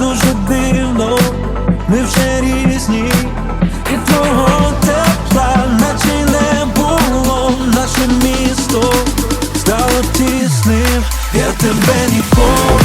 дуже дивно, ми вже різні, і твого тепла, наче не було наше місто, стало тісним, я тебе ніколи.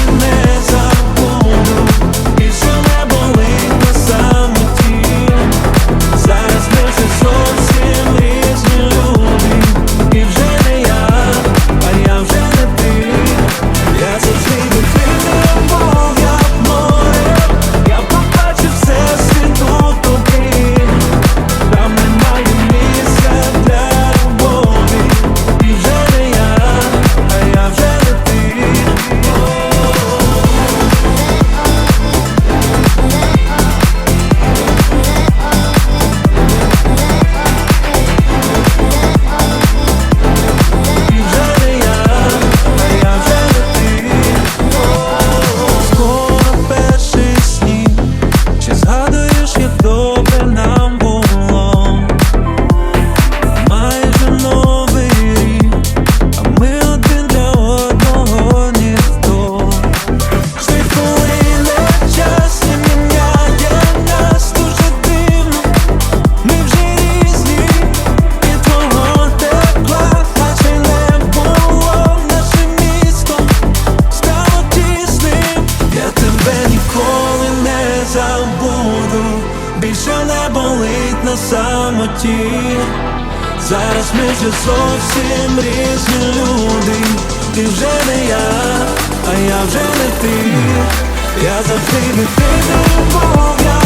більше не болить на самоті. Зараз ми вже зовсім різні люди. Ти вже не я, а я вже не ти. Я завжди не ти, не я